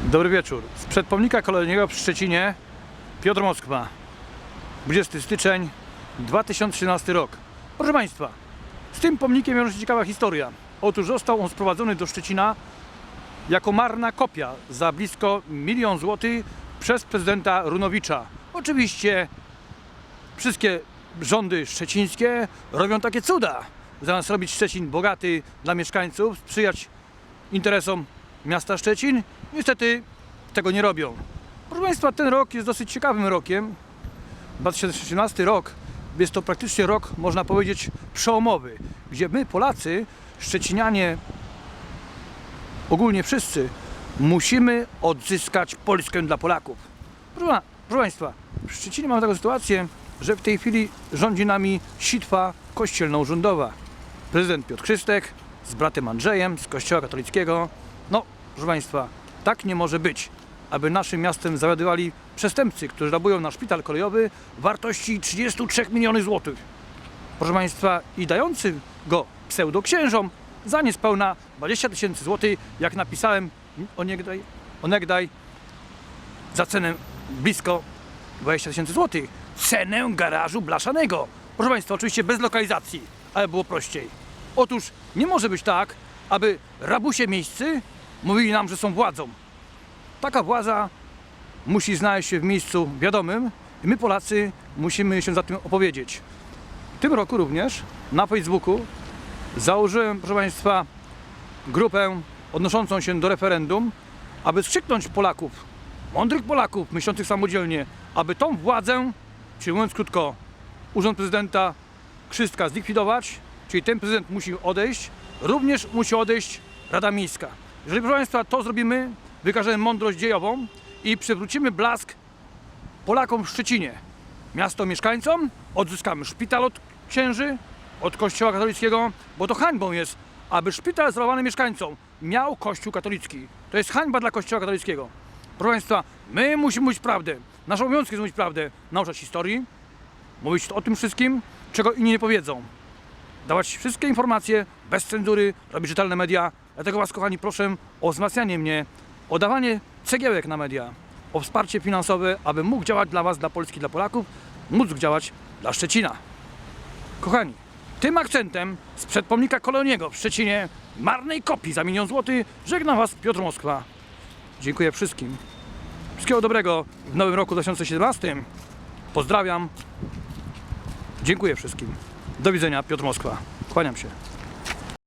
Dobry wieczór. Sprzed pomnika kolejnego w Szczecinie Piotr Moskwa. 20 styczeń 2017 rok. Proszę Państwa, z tym pomnikiem wiąże się ciekawa historia. Otóż został on sprowadzony do Szczecina jako marna kopia za blisko milion złotych przez prezydenta Runowicza. Oczywiście wszystkie rządy szczecińskie robią takie cuda. Zamiast robić Szczecin bogaty dla mieszkańców, sprzyjać interesom miasta Szczecin, niestety tego nie robią. Proszę Państwa, ten rok jest dosyć ciekawym rokiem. 2017 rok jest to praktycznie rok, można powiedzieć, przełomowy, gdzie my, Polacy, Szczecinianie, ogólnie wszyscy, musimy odzyskać Polskę dla Polaków. Proszę, proszę Państwa, w Szczecinie mamy taką sytuację, że w tej chwili rządzi nami sitwa kościelno-rządowa. Prezydent Piotr Krzystek z bratem Andrzejem z Kościoła katolickiego. No, proszę Państwa, tak nie może być, aby naszym miastem zawiadywali przestępcy, którzy rabują na szpital kolejowy wartości 33 milionów złotych. Proszę Państwa, i dający go pseudoksiężom za niespełna 20 tysięcy złotych, jak napisałem onegdaj, onegdaj za cenę blisko 20 tysięcy złotych. Cenę garażu blaszanego. Proszę Państwa, oczywiście bez lokalizacji, ale było prościej. Otóż nie może być tak, aby rabusie miejscy mówili nam, że są władzą. Taka władza musi znaleźć się w miejscu wiadomym i my Polacy musimy się za tym opowiedzieć. W tym roku również na Facebooku założyłem, proszę Państwa, grupę odnoszącą się do referendum, aby skrzyknąć Polaków, mądrych Polaków, myślących samodzielnie, aby tą władzę, czyli mówiąc krótko, urząd prezydenta Krzystka zlikwidować, czyli ten prezydent musi odejść, również musi odejść Rada Miejska. Jeżeli, proszę Państwa, to zrobimy, wykażemy mądrość dziejową i przywrócimy blask Polakom w Szczecinie, miasto mieszkańcom, odzyskamy szpital od księży, od kościoła katolickiego, bo to hańbą jest, aby szpital zrowany mieszkańcom miał kościół katolicki. To jest hańba dla kościoła katolickiego. Proszę Państwa, my musimy mówić prawdę. Naszym obowiązkiem jest mówić prawdę, nauczać historii, mówić o tym wszystkim, czego inni nie powiedzą. Dawać wszystkie informacje bez cenzury, robić czytelne media. Dlatego Was, kochani, proszę o wzmacnianie mnie, o dawanie cegiełek na media, o wsparcie finansowe, aby mógł działać dla Was, dla Polski, dla Polaków, móc działać dla Szczecina. Kochani, tym akcentem sprzed pomnika Koloniego w Szczecinie, marnej kopii za milion złotych, żegna Was Piotr Moskwa. Dziękuję wszystkim. Wszystkiego dobrego w nowym roku 2017. Pozdrawiam. Dziękuję wszystkim. Do widzenia, Piotr Moskwa. Kłaniam się.